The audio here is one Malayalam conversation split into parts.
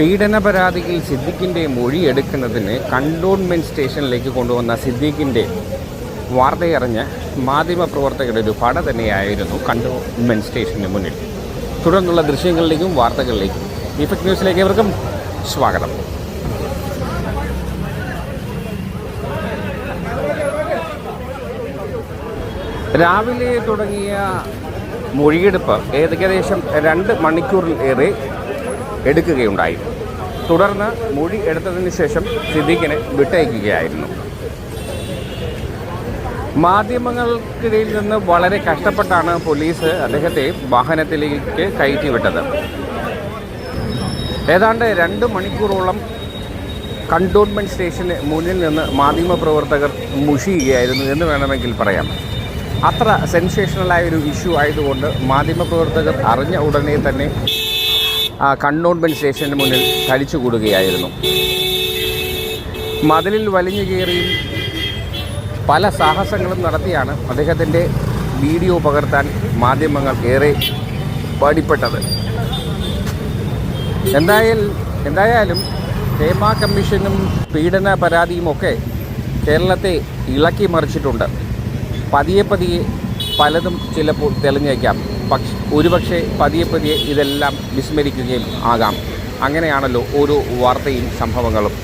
പീഡന പരാതിയിൽ സിദ്ദിഖിന്റെ മൊഴിയെടുക്കുന്നതിന് കണ്ടോൺമെന്റ് സ്റ്റേഷനിലേക്ക് കൊണ്ടുവന്ന സിദ്ദിഖിന്റെ വാർത്തയറിഞ്ഞ് മാധ്യമപ്രവർത്തകരുടെ ഒരു പട തന്നെയായിരുന്നു കണ്ടോൺമെന്റ് സ്റ്റേഷന് മുന്നിൽ. തുടർന്നുള്ള ദൃശ്യങ്ങളിലേക്കും വാർത്തകളിലേക്കും ഇഫക്ട് ന്യൂസിലേക്ക് ഏവർക്കും സ്വാഗതം. രാവിലെ തുടങ്ങിയ മൊഴിയെടുപ്പ് ഏകദേശം രണ്ട് മണിക്കൂറിൽ ഏറെ എടുക്കുകയുണ്ടായി. തുടർന്ന് മൊഴി എടുത്തതിന് ശേഷം സിദ്ദീഖിനെ വിട്ടയക്കുകയായിരുന്നു. മാധ്യമങ്ങൾക്കിടയിൽ നിന്ന് വളരെ കഷ്ടപ്പെട്ടാണ് പോലീസ് അദ്ദേഹത്തെ വാഹനത്തിലേക്ക് കയറ്റിവിട്ടത്. ഏതാണ്ട് രണ്ട് മണിക്കൂറോളം കണ്ടോൺമെന്റ് സ്റ്റേഷന് മുന്നിൽ നിന്ന് മാധ്യമപ്രവർത്തകർ മുഷിയുകയായിരുന്നു എന്ന് വേണമെങ്കിൽ പറയാം. അത്ര സെൻസേഷണലായ ഒരു ഇഷ്യൂ ആയതുകൊണ്ട് മാധ്യമപ്രവർത്തകർ അറിഞ്ഞ ഉടനെ തന്നെ ആ കണ്ണോൺമെന്റ് സ്റ്റേഷന് മുന്നിൽ കഴിച്ചുകൂടുകയായിരുന്നു മതിലിൽ വലിഞ്ഞു കയറിയും പല സാഹസങ്ങളും നടത്തിയാണ് അദ്ദേഹത്തിന്റെ വീഡിയോ പകർത്താൻ മാധ്യമങ്ങൾ ഏറെ പാടിപ്പെട്ടത്. എന്തായാലും എന്തായാലും ക്ഷേമ കമ്മീഷനും പീഡന പരാതിയുമൊക്കെ കേരളത്തെ ഇളക്കി മറിച്ചിട്ടുണ്ട്. പതിയെ പതിയെ പലതും ചിലപ്പോൾ തെളിഞ്ഞേക്കാം. പക്ഷെ ഒരുപക്ഷെ പതിയെ പതിയെ ഇതെല്ലാം വിസ്മരിക്കുകയും ആകാം. അങ്ങനെയാണല്ലോ ഓരോ വാർത്തയും സംഭവങ്ങളും.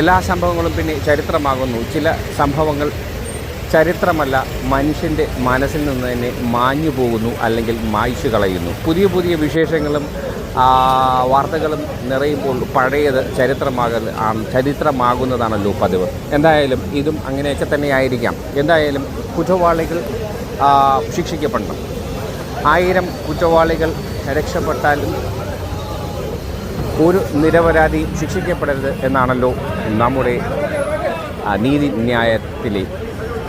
എല്ലാ സംഭവങ്ങളും പിന്നെ ചരിത്രമാകുന്നു. ചില സംഭവങ്ങൾ ചരിത്രമല്ല മനുഷ്യന്റെ മനസ്സിൽ നിന്ന് തന്നെ മാഞ്ഞു പോകുന്നു അല്ലെങ്കിൽ മായ്ച്ചു കളയുന്നു. പുതിയ പുതിയ വിശേഷങ്ങളും വാർത്തകളും നിറയുമ്പോൾ പഴയത് ചരിത്രമാകൽ ചരിത്രമാകുന്നതാണല്ലോ പതിവ്. എന്തായാലും ഇതും അങ്ങനെയൊക്കെ തന്നെയായിരിക്കാം. എന്തായാലും കുറ്റവാളികൾ ശിക്ഷിക്കപ്പെടണം. ആയിരം കുറ്റവാളികൾ രക്ഷപ്പെട്ടാലും ഒരു നിരപരാധി ശിക്ഷിക്കപ്പെടരുത് എന്നാണല്ലോ നമ്മുടെ നീതിന്യായത്തിലെ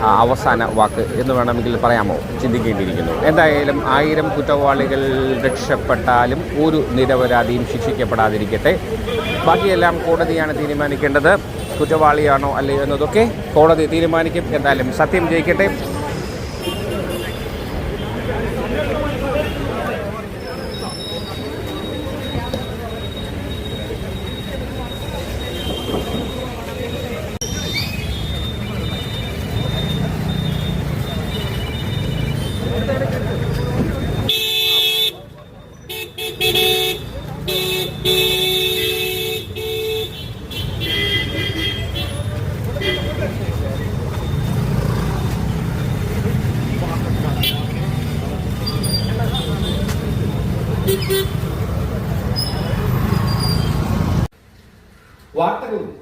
അവസാന വാക്ക് എന്ന് വേണമെങ്കിൽ പറയാമോ? ചിന്തിക്കേണ്ടിയിരിക്കുന്നു. എന്തായാലും ആയിരം കുറ്റവാളികൾ രക്ഷപ്പെട്ടാലും ഒരു നിരപരാധിയും ശിക്ഷിക്കപ്പെടാതിരിക്കട്ടെ. ബാക്കിയെല്ലാം കോടതിയാണ് തീരുമാനിക്കേണ്ടത്. കുറ്റവാളിയാണോ അല്ലയോ എന്നതൊക്കെ കോടതി തീരുമാനിക്കും. എന്തായാലും സത്യം ജയിക്കട്ടെ. വാർത്തകളും